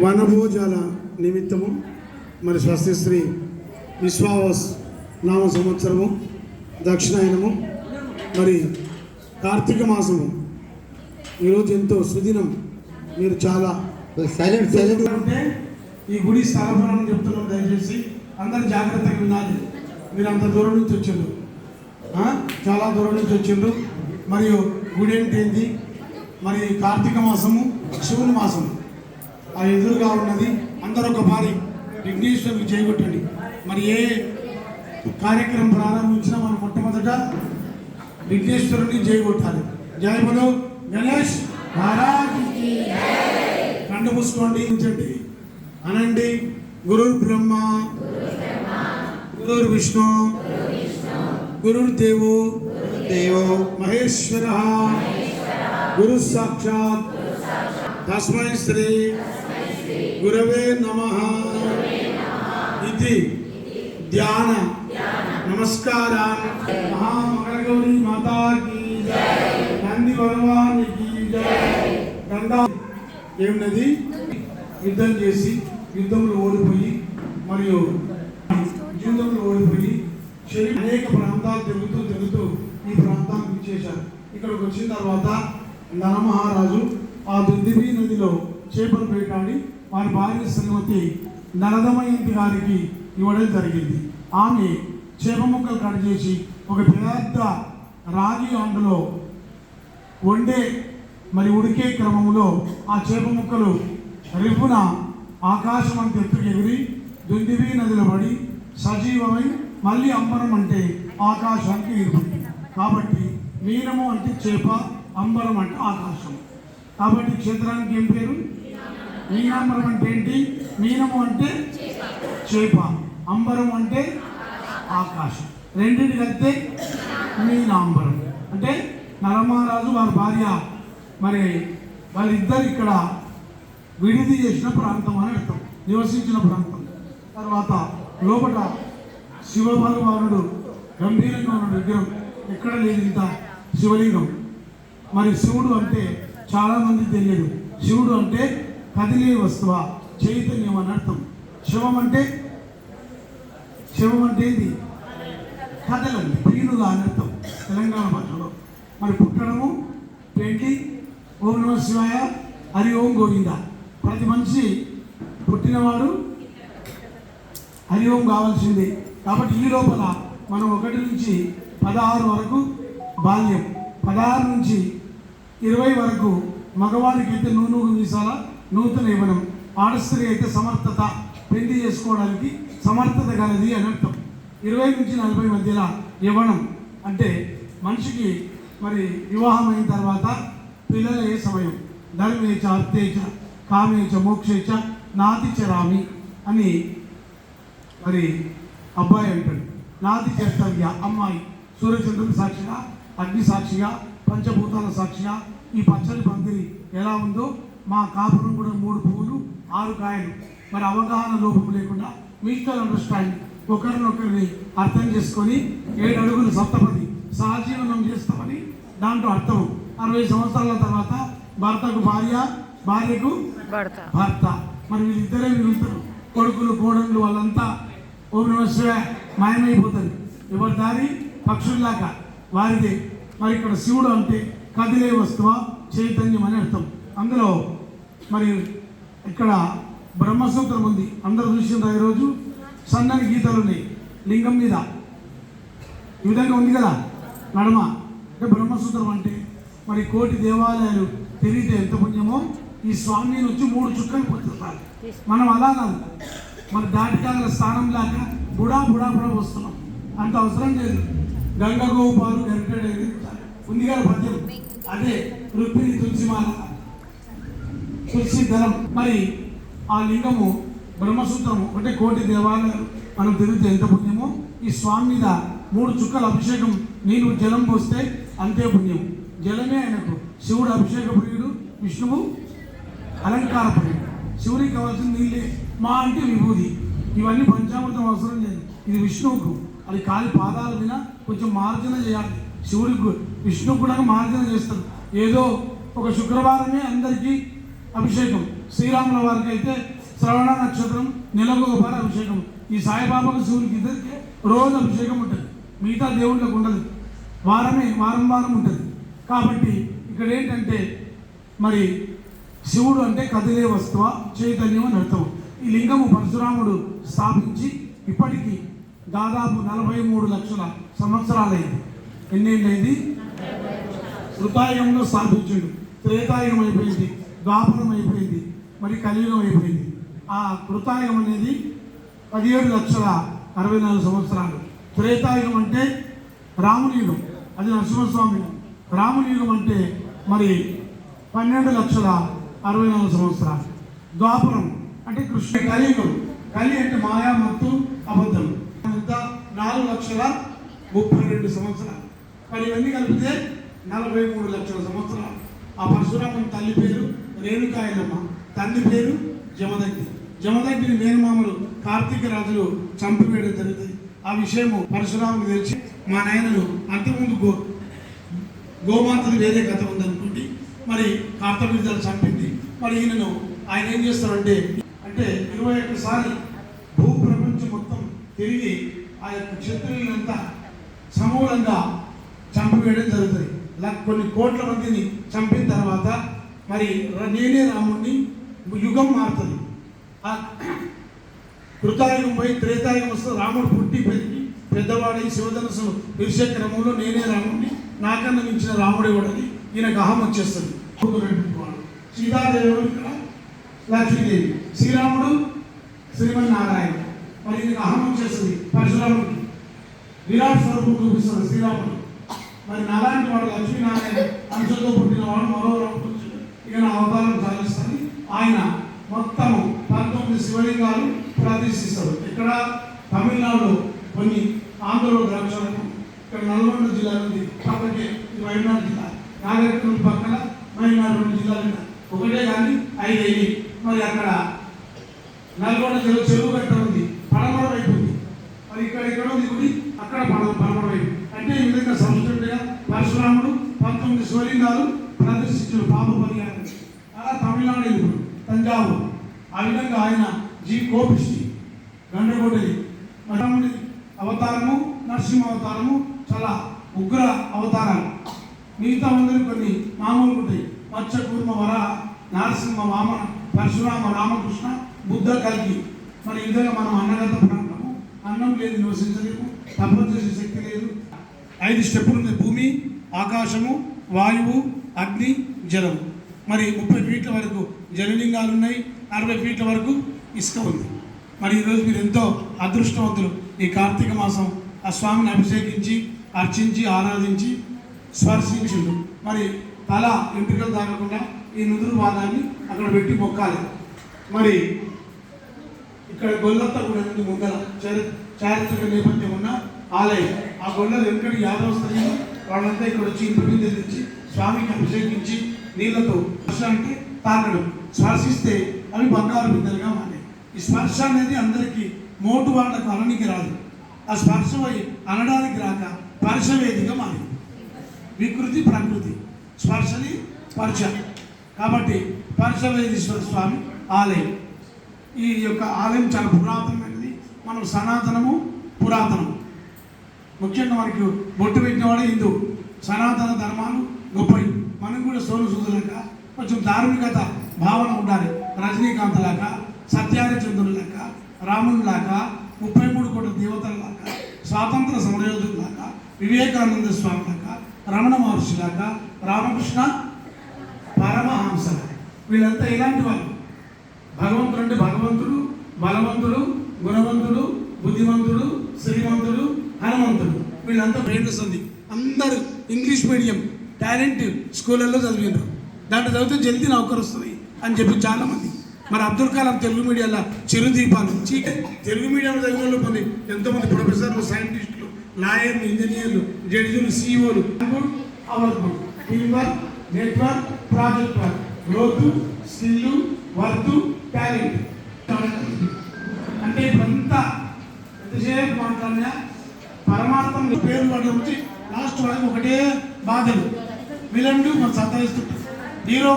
వనభోజాల నిమిత్తము మరి స్వస్తిశ్రీ విశ్వావస్ నామ సంవత్సరము దక్షిణాయనము మరి కార్తీక మాసము. ఈరోజు ఎంతో సుదినం. మీరు చాలా సైలెంట్ సైలెంట్ అంటే ఈ గుడి స్థలపురం చెప్తున్నాం దయచేసి. అందరు జాగ్రత్తగా వినాలి మీరు అంత దూరం నుంచి వచ్చిండ్రు? చాలా దూరం నుంచి వచ్చిండ్రు మరియు గుడి అంటే ఏంటి? మరి కార్తీక మాసము శివుని మాసము. ఆ ఎదురుగా ఉన్నది అందరూ ఒక భారీ విఘ్నేశ్వరుని చేయగొట్టండి. మరి ఏ కార్యక్రమం ప్రారంభించినా మనం మొట్టమొదట విఘ్నేశ్వరుని చేయగొట్టాలి. జయములు గణేష్ మహారాజ్ కండు మూసుకోండి ఉంచండి అనండి గురు బ్రహ్మ గురు విష్ణు గురు దేవు దేవో మహేశ్వర గురు సాక్షాత్ తస్మై శ్రీ గురవే నమ. ఇది ధ్యాన. నమస్కారా మహామంగళగౌరి మాతాకి నంది భగవానికి గంగా. ఏమినది యుద్ధం చేసి యుద్ధంలో ఓడిపోయి మరియు జీవితంలో ఓడిపోయి శరీరం అనేక ప్రాంతాలు తిరుగుతూ తిరుగుతూ ఈ ప్రాంతానికి ఇచ్చేశారు ఇక్కడికి వచ్చిన తర్వాత నరమహారాజు ఆ దుద్దిబీ నదిలో చేపలు వేటాడి వారి భార్య శ్రీమతి నరదమయంతి గారికి ఇవ్వడం జరిగింది. ఆమె చేప ముక్కలు కట్ చేసి ఒక పెద్ద రాగి అందులో వండే మరి ఉడికే క్రమంలో ఆ చేప ముక్కలు రిపున ఆకాశం అంత ఎత్తుకు ఎగిరి దుందివి నదిలో పడి సజీవమై మళ్ళీ అంబరం అంటే ఆకాశానికి ఎగురుతుంది కాబట్టి మీనము అంటే చేప అంబరం అంటే ఆకాశం. కాబట్టి క్షేత్రానికి ఏం పేరు? మీనాంబరం అంటే ఏంటి? మీనము అంటే చేప. అంబరం అంటే ఆకాశం. రెండింటి కలిపితే మీనాంబరం అంటే నరమహారాజు వారి భార్య మరి వాళ్ళిద్దరు ఇక్కడ విడిది చేసిన ప్రాంతం అని అర్థం. నివసించిన ప్రాంతం. తర్వాత లోపల శివభగవానుడు గంభీరంగా ఉన్న విగ్రహం ఎక్కడ లేదు ఇంత శివలింగం. మరి శివుడు అంటే చాలామంది తెలియదు. శివుడు అంటే కదిలే వస్తువ? చైతన్యం అని అర్థం. శివం అంటే శివం అంటే ఏంది? కదలండి. తిరుగుగా అని అర్థం. తెలంగాణ భాషలో. మరి పుట్టడము? పెండి ఓం నమ శివాయ. హరి ఓం గోవింద. ప్రతి మనిషి పుట్టినవాడు హరి ఓం కావాల్సిందే. కాబట్టి ఈ లోపల మనం ఒకటి నుంచి పదహారు వరకు బాల్యం. పదహారు నుంచి ఇరవై వరకు మగవాడికి అయితే నూనె వీసాల నూతన యవనం ఆడస్త్రీ అయితే సమర్థత పెళ్ళి చేసుకోవడానికి సమర్థత కలది అని అర్థం. ఇరవై నుంచి నలభై మధ్యలో యవనం అంటే మనిషికి మరి వివాహం అయిన తర్వాత పిల్లలే సమయం. ధర్మేచ అర్థేచ కామేచ మోక్షేచ నాతి అని మరి అబ్బాయి అంటాడు. నాది కర్తవ్య అమ్మాయి సూర్యచంద్రుని సాక్షిగా అగ్ని సాక్షిగా పంచభూతాల సాక్షిగా ఈ పచ్చని పందిరి ఎలా ఉందో మా కాపురం కూడా మూడు పువ్వులు ఆరు కాయలు. మరి అవగాహన లోపం లేకుండా మ్యూచువల్ అండర్స్టాండింగ్ ఒకరినొకరిని అర్థం చేసుకొని ఏడు అడుగులు సప్తపది సహజీవనం చేస్తామని దాంట్లో అర్థం. అరవై సంవత్సరాల తర్వాత భర్తకు భార్య భార్యకు భర్త. మరి వీళ్ళిద్దరే వీళ్ళిద్దరు కొడుకులు కోడళ్ళు వాళ్ళంతా ఓం నమ శివాయ మాయమైపోతారు. ఎవరి దారి? పక్షుల్లాగా. వారిదే. మరి ఇక్కడ శివుడు అంటే కదిలే వస్తువ? చైతన్యం అని అర్థం. అందులో మరి ఇక్కడ బ్రహ్మసూత్రం ఉంది. అందరు చూసిండ్రా ఈరోజు? సన్నని గీతలు ఉన్నాయి. లింగం మీద. ఈ విధంగా ఉంది కదా? నడమ. అంటే బ్రహ్మసూత్రం అంటే మరి కోటి దేవాలయాలు తిరిగితే ఎంత పుణ్యమో? ఈ స్వామిని వచ్చి మూడు చుక్కలు పోతున్నారు మనం అలా కాదు. మన దాటికాల స్థానం లాగా బుడా బుడా బుడా వస్తున్నాం. అంత అవసరం లేదు. గంగ గోపాలు ఉంది కదా పద్యం? అదే రుక్మిణి తులసిమాల. తులసిధరం మరి ఆ లింగము బ్రహ్మసూత్రము అంటే కోటి దేవాలయాలు. మనం తిరిగితే ఎంత పుణ్యమో? ఈ స్వామి మీద మూడు చుక్కల అభిషేకం నీరు జలం పోస్తే అంతే పుణ్యం జలమే ఆయనకు. శివుడు అభిషేక ప్రియుడు విష్ణువు అలంకార ప్రియుడు. శివుడికి కావాల్సిన నీళ్ళే. మా అంటే విభూది ఇవన్నీ పంచామృతం అవసరం లేదు. ఇది విష్ణువుకు. అది కాలి పాదాల మీద కొంచెం మార్జన చేయాలి. శివుడికి విష్ణువు కూడా మార్జన చేస్తారు. ఏదో ఒక శుక్రవారమే అందరికీ అభిషేకం. శ్రీరాముల వారికి అయితే శ్రవణ నక్షత్రం నెలకు ఒకసారి అభిషేకం. ఈ సాయిబాబాకు శివునికి ఇద్దరికి రోజు అభిషేకం ఉంటుంది. మిగతా దేవుళ్ళకు ఉండదు. వారమే వారం వారం ఉంటుంది. కాబట్టి ఇక్కడ ఏంటంటే మరి శివుడు అంటే కదిలే వస్తువ చైతన్యం అని అర్థం. ఈ లింగము పరశురాముడు స్థాపించి ఇప్పటికీ దాదాపు నలభై మూడు లక్షల సంవత్సరాలైంది. ఎన్నేళ్ళైంది? కృతాయుగంలో స్థాపించాడు. త్రేతాయుగం అయిపోయింది. ద్వాపరం అయిపోయింది మరి కలియుగం అయిపోయింది. ఆ కృతాయుగం అనేది పదిహేడు లక్షల అరవై నాలుగు సంవత్సరాలు. త్రేతాయుగం అంటే రాముని యుగం అది నరసింహస్వామి రామునియుగం రాముని యుగం అంటే మరి పన్నెండు లక్షల అరవై నాలుగు సంవత్సరాలు. ద్వాపరం అంటే కృష్ణ కలియుగం. కలి అంటే మాయా మత్తు అబద్ధం. అంతా నాలుగు లక్షల ముప్పై రెండు సంవత్సరాలు. మరి ఇవన్నీ కలిపితే నలభై మూడు లక్షల సంవత్సరాలు. ఆ పరశురామం తల్లి పేరు రేణుకాయలమ్మ. తండ్రి పేరు జమదగ్ని. జమదగ్ని మేనమామలు కార్తీక రాజులు చంపివేయడం జరుగుతుంది. ఆ విషయము పరశురాముకు తెలిసి మా నాయనలు అంతకుముందు గో గోమాతది వేరే కథ ఉందనుకోండి. మరి కార్తవీర్యాలు చంపింది. మరి ఈయనను ఆయన ఏం చేస్తారంటే అంటే ఇరవై ఒక్కసారి భూ ప్రపంచం మొత్తం తిరిగి ఆ యొక్క క్షత్రియులంతా సమూలంగా చంపివేయడం జరుగుతుంది. కొన్ని కోట్ల మందిని చంపిన తర్వాత మరి నేనే రాముడిని యుగం మారుతుంది. ఆ కృతాయుగం పోయి త్రేతాయుగం వస్తే రాముడు పుట్టి పెరిగి పెద్దవాడై శివధనసు విరిసే క్రమంలో నేనే రాముడిని నాకన్నా మించిన రాముడే వాడని ఈయనకు అహం వచ్చేస్తుంది. సీతాదేవుడు ఇక్కడ లక్ష్మీదేవి. శ్రీరాముడు శ్రీమన్నారాయణ. మరి ఈయనకు అహం వచ్చేస్తుంది పరశురాముడికి. విరాట్ స్వరూపం చూపిస్తాడు శ్రీరాముడు. మరి నారాయణ వాడు లక్ష్మీనారాయణ. అంశంతో పుట్టిన వాడు మరో రాముడు అవతారం సాధిస్తాను ఆయన మొత్తము పంతొమ్మిది శివలింగాలు ప్రదర్శిస్తాడు. ఇక్కడ తమిళనాడులో కొన్ని ఆంధ్రలో ద్రాక్షారం ఇక్కడ నల్గొండ జిల్లా ఉంది. పక్కకే వైనాడు జిల్లా. నాగరికం పక్కన మైనాడు రెండు జిల్లాలు ఒకటే కానీ ఐదు అయ్యి మరి అక్కడ నల్గొండ చెరువు చెరువు గట్ట ఉంది. పడమర వైపు ఉంది. మరి ఇక్కడ ఇక్కడ ఉంది గుడి? అక్కడ పడ పడమర వైపు. అంటే ఈ విధంగా సంస్కృతిగా పరశురాముడు పంతొమ్మిది శివలింగాలు ప్రదర్శించిన పాప పరిహారం అలా తమిళనాడు ఇది ఇప్పుడు ఆ విధంగా ఆయన జీ. కోపిష్టి గండగొడ్డలి రాముడి అవతారము నరసింహ అవతారము చాలా ఉగ్ర అవతారాలు. మిగతా అందరూ కొన్ని మామూలు ఉంటాయి. మత్స్య కూర్మ వర నరసింహ వామన పరశురామ రామకృష్ణ బుద్ధ కలిగి మరి ఈ విధంగా మనం అన్నగత ప్రాంతము అన్నం లేదు నివసించలేము తపన చేసే శక్తి లేదు. ఐదు స్టెప్పులు ఉంది భూమి ఆకాశము వాయువు అగ్ని జలము. మరి ముప్పై ఫీట్ల వరకు జలలింగాలు ఉన్నాయి అరవై ఫీట్ల వరకు ఇసుక ఉంది. మరి ఈరోజు మీరు ఎంతో అదృష్టవంతులు. ఈ కార్తీక మాసం ఆ స్వామిని అభిషేకించి అర్చించి ఆరాధించి స్పర్శించిండు. మరి తల ఎంపికలు తాగకుండా ఈ నుదురు వాదాన్ని అక్కడ పెట్టి మొక్కాలి. మరి ఇక్కడ గొల్లత్త కూడా ఉంది ముందర. చారిత్రక నేపథ్యం ఉన్న ఆలయం. ఆ గొల్లలు వెంకటి యాదవ స్త్రీలు వాళ్ళంతా ఇక్కడ వచ్చి ఇంటి మీద తెచ్చి స్వామికి అభిషేకించి నీళ్ళతో స్పర్శ అంటే తాగడం స్పర్శిస్తే అవి బంగారు బిందెలుగా మారాయి. ఈ స్పర్శ అనేది అందరికీ మోటు వాళ్ళకు అననికి రాదు. ఆ స్పర్శ అనడానికి రాక పరిశవేదిగా మారింది. వికృతి ప్రకృతి. స్పర్శని పరిచ కాబట్టి పరిశవేదీశ్వర స్వామి ఆలయం. ఈ యొక్క ఆలయం చాలా పురాతనమైనది. మనం సనాతనము పురాతనము ముఖ్యంగా మనకు బొట్టు పెట్టినవాడే హిందూ. సనాతన ధర్మాలు గొప్పవి మనకు కూడా సోను లెక్క కొంచెం ధార్మికత భావన ఉండాలి. రజనీకాంత్ లాగా సత్యానచంద్రుడు లాక రాముడు లాగా ముప్పై మూడు కోట్ల దేవతల లాగా స్వాతంత్ర సమరయోధుడు లాగా వివేకానంద స్వామి లాగా రమణ మహర్షి లాగా రామకృష్ణ పరమహంస వీళ్ళంతా ఇలాంటి వాళ్ళు. భగవంతుడు అంటే భగవంతుడు బలవంతుడు గుణవంతుడు బుద్ధిమంతుడు శ్రీమంతుడు హనుమంతుడు. వీళ్ళంతా ఫ్రెండ్స్ ఉంది అందరూ ఇంగ్లీష్ మీడియం. టాలెంట్ స్కూళ్ళల్లో చదివినారు దాంట్లో చదివితే జల్దీ నౌకరు వస్తుంది అని చెప్పి చాలామంది. మరి అబ్దుల్ కలాం తెలుగు మీడియాలో చిరుదీపాలు తెలుగు మీడియంలో చదివిన వాళ్ళు కొన్ని ఎంతోమంది ప్రొఫెసర్లు సైంటిస్టులు లాయర్లు ఇంజనీర్లు జడ్జిలు సీఈఓలు our work network project work growth skill worth talent అంటే ఇప్పుడంతా ఎంతసేపు మాట్లాడినా పరమార్థం పేరు వాడి వచ్చి లాస్ట్ వాళ్ళకి ఒకటే బాధలు. విలన్లు మనం సంతరిస్తుంటాం హీరో